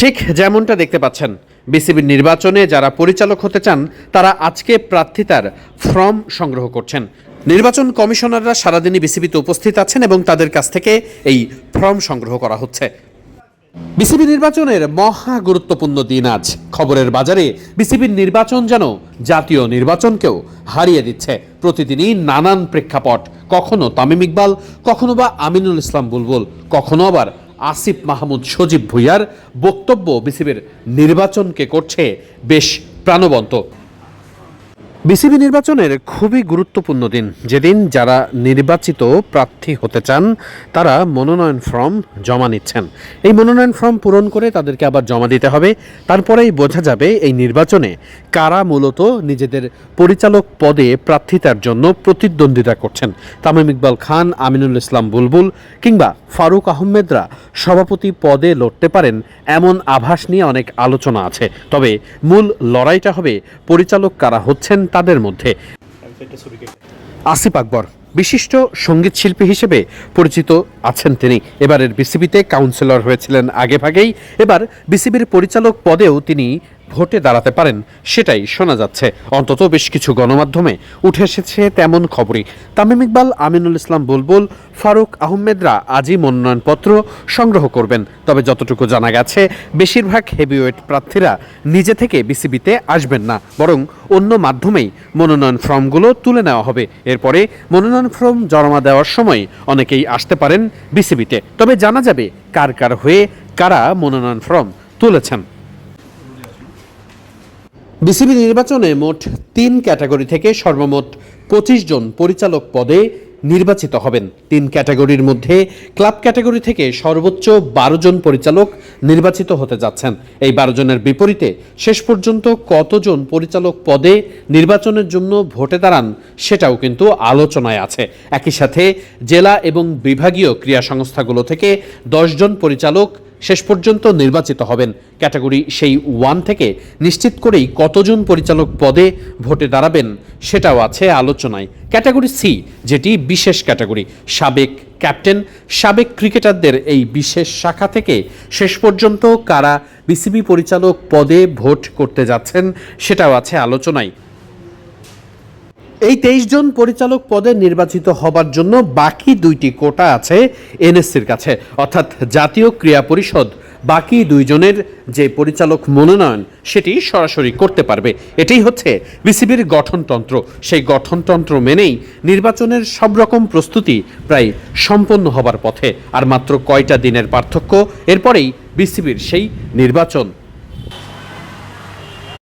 ঠিক যেমনটা দেখতে পাচ্ছেন, বিসিবির নির্বাচনে যারা পরিচালক হতে চান, তারা আজকে প্রার্থিতার ফর্ম সংগ্রহ করছেন। নির্বাচন কমিশনাররা সারাদিনই বিসিবিতে উপস্থিত আছেন এবং তাদের কাছ থেকে এই ফর্ম সংগ্রহ করা হচ্ছে। বিসিবি নির্বাচনের মহা গুরুত্বপূর্ণ দিন আজ। খবরের বাজারে বিসিবির নির্বাচন যেন জাতীয় নির্বাচনকেও হারিয়ে দিচ্ছে। প্রতিদিনই নানান প্রেক্ষাপট। কখনো তামিম ইকবাল, কখনো বা আমিনুল ইসলাম বুলবুল, কখনো আবার আসিফ মাহমুদ সজীব ভুইয়ার বক্তব্য বিসিবির নির্বাচনকে করছে বেশ প্রাণবন্ত। বিসিবি নির্বাচনের খুবই গুরুত্বপূর্ণ দিন। যেদিন যারা নির্বাচিত প্রার্থী হতে চান, তারা মনোনয়ন ফর্ম জমা নিচ্ছেন। এই মনোনয়ন ফর্ম পূরণ করে তাদেরকে আবার জমা দিতে হবে। তারপরেই বোঝা যাবে এই নির্বাচনে কারা মূলত নিজেদের পরিচালক পদে প্রার্থিতার জন্য প্রতিদ্বন্দ্বিতা করছেন। তামিম ইকবাল খান, আমিনুল ইসলাম বুলবুল কিংবা ফারুক আহমেদরা সভাপতি পদে লড়তে পারেন এমন আভাস নিয়ে অনেক আলোচনা আছে। তবে মূল লড়াইটা হবে পরিচালক কারা হচ্ছেন তাদের মধ্যে। আসিফ আকবর, বিশিষ্ট সংগীত শিল্পী হিসেবে পরিচিত আছেন তিনি। এবারের বিসিবিতে কাউন্সিলর হয়েছিলেন আগে ভাগেই এবার বিসিবির পরিচালক পদেও তিনি ভোটে দাঁড়াতে পারেন, সেটাই শোনা যাচ্ছে। অন্তত বেশ কিছু গণমাধ্যমে উঠে এসেছে তেমন খবরই। তামিম ইকবাল, আমিনুল ইসলাম বুলবুল, ফারুক আহমেদরা আজই মনোনয়নপত্র সংগ্রহ করবেন। তবে যতটুকু জানা গেছে, বেশিরভাগ হেভিওয়েট প্রার্থীরা নিজে থেকে বিসিবিতে আসবেন না, বরং অন্য মাধ্যমেই মনোনয়ন ফর্মগুলো তুলে নেওয়া হবে। এরপরে মনোনয়ন ফর্ম জমা দেওয়ার সময় অনেকেই আসতে পারেন বিসিবিতে। তবে জানা যাবে কার কার হয়ে কারা মনোনয়ন ফর্ম তুলেছেন। বিসিবি নির্বাচনে মোট তিন ক্যাটাগরি থেকে সর্বমোট পঁচিশ জন পরিচালক পদে নির্বাচিত হবেন। তিন ক্যাটাগরির মধ্যে ক্লাব ক্যাটাগরি থেকে সর্বোচ্চ বারো জন পরিচালক নির্বাচিত হতে যাচ্ছেন। এই বারো জনের বিপরীতে শেষ পর্যন্ত কতজন পরিচালক পদে নির্বাচনের জন্য ভোটে দাঁড়ান সেটাও কিন্তু আলোচনায় আছে। একই সাথে জেলা এবং বিভাগীয় ক্রিয়া সংস্থাগুলো থেকে দশজন পরিচালক শেষ পর্যন্ত নির্বাচিত হবেন। ক্যাটাগরি সেই ওয়ান থেকে নিশ্চিত করেই কতজন পরিচালক পদে ভোটে দাঁড়াবেন সেটাও আছে আলোচনায়। ক্যাটাগরি সি, যেটি বিশেষ ক্যাটাগরি, সাবেক ক্যাপ্টেন, সাবেক ক্রিকেটারদের এই বিশেষ শাখা থেকে শেষ পর্যন্ত কারা বিসিবি পরিচালক পদে ভোট করতে যাচ্ছেন সেটাও আছে আলোচনায়। এই তেইশ জন পরিচালক পদে নির্বাচিত হবার জন্য বাকি দুইটি কোটা আছে এনএসসির কাছে। অর্থাৎ জাতীয় ক্রীড়া পরিষদ। বাকি দুইজনের যে পরিচালক মনোনয়ন, সেটি সরাসরি করতে পারবে। এটাই হচ্ছে বিসিবির গঠনতন্ত্র। সেই গঠনতন্ত্র মেনেই নির্বাচনের সব রকম প্রস্তুতি প্রায় সম্পন্ন হবার পথে। আর মাত্র কয়টা দিনের পার্থক্য, এরপরেই বিসিবির সেই নির্বাচন।